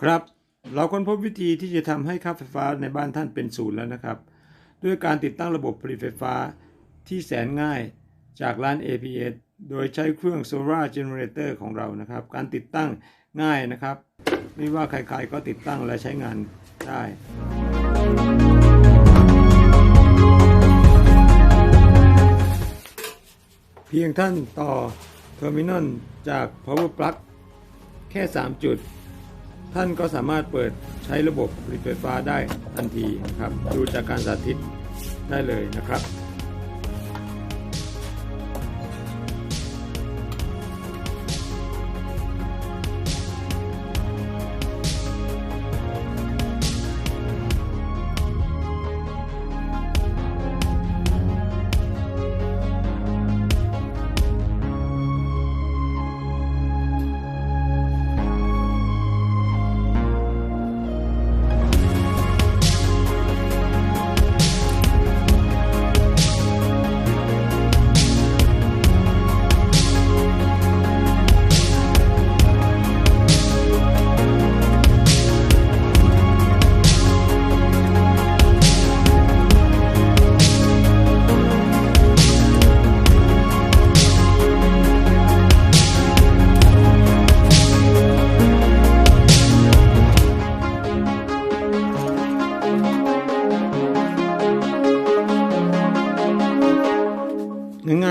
ครับ เราค้นพบวิธีที่จะทำให้ค่าไฟฟ้าในบ้านท่านเป็นศูนย์แล้วนะครับ ด้วยการติดตั้งระบบผลิตไฟฟ้าที่แสนง่ายจากร้าน APS โดยใช้เครื่อง Solar Generator ของเรานะครับ การติดตั้งง่ายนะครับ ไม่ว่าใครๆก็ติดตั้งและใช้งานได้เพียงท่านต่อเทอร์มินอลจาก power plug แค่ 3 จุด ท่านก็สามารถเปิดใช้ระบบผลิตไฟฟ้าได้ทันทีนะครับ ดูจากการสาธิตได้เลยนะครับ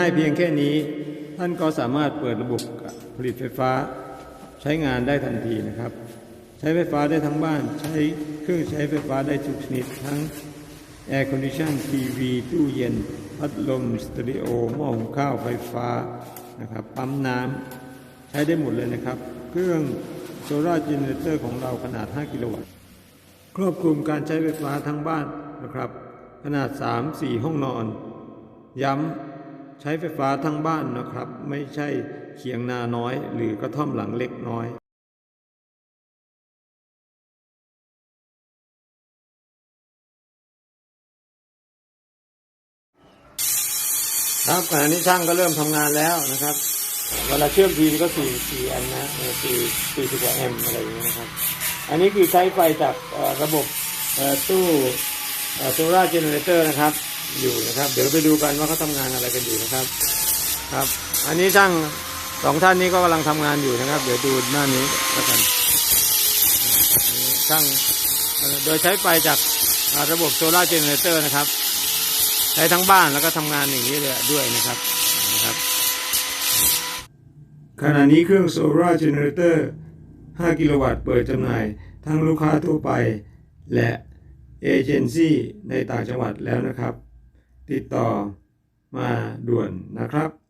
ง่ายเพียงแค่นี้ ท่านก็สามารถเปิดระบบผลิตไฟฟ้าใช้งานได้ทันทีนะครับ ใช้ไฟฟ้าได้ทั้งบ้าน ใช้เครื่องใช้ไฟฟ้าได้ทุกชนิดทั้งแอร์คอนดิชันทีวี ตู้เย็น พัดลมสเตอริโอหม้อหุงข้าวไฟฟ้านะครับปั๊มน้ำใช้ได้หมดเลยนะครับ เครื่องโซลาร์เจเนเรเตอร์ของเราขนาด 5 กิโลวัตต์ครอบคลุมการใช้ไฟฟ้าทั้งบ้านนะครับ ขนาด 3-4 ห้องนอน ย้ำ ใช้ไฟฟ้าทั้งบ้านนะครับ ไม่ใช่เขียงนาน้อย หรือกระท่อมหลังเล็กน้อยครับขณะนี้ช่างก็เริ่มทำงานแล้วนะครับ เวลาเชื่อมทีก็สี่สี่อันนะสี่สี่สิบกว่าแอมป์อะไรอย่างเงี้ยนะครับ อันนี้คือใช้ไฟจากระบบตู้โซลาร์เจเนเรเตอร์นะครับ อยู่นะครับ เดี๋ยวไปดูกันว่าเขาทำงานอะไรกันอยู่นะครับ ครับ อันนี้ช่างสองท่านนี้ก็กำลังทำงานอยู่นะครับ เดี๋ยวดูหน้านี้แล้วกันช่างโดยใช้ไฟจากระบบโซลาร์เจเนเรเตอร์นะครับใช้ทั้งบ้านแล้วก็ทำงานอย่างนี้เลยด้วยนะครับนะครับ ขณะนี้เครื่องโซลาร์เจเนเรเตอร์ 5 กิโลวัตต์เปิดจำหน่าย ทั้งลูกค้าทั่วไป และเอเจนซี่ในต่างจังหวัดแล้วนะครับ ติดต่อมาด่วนนะครับ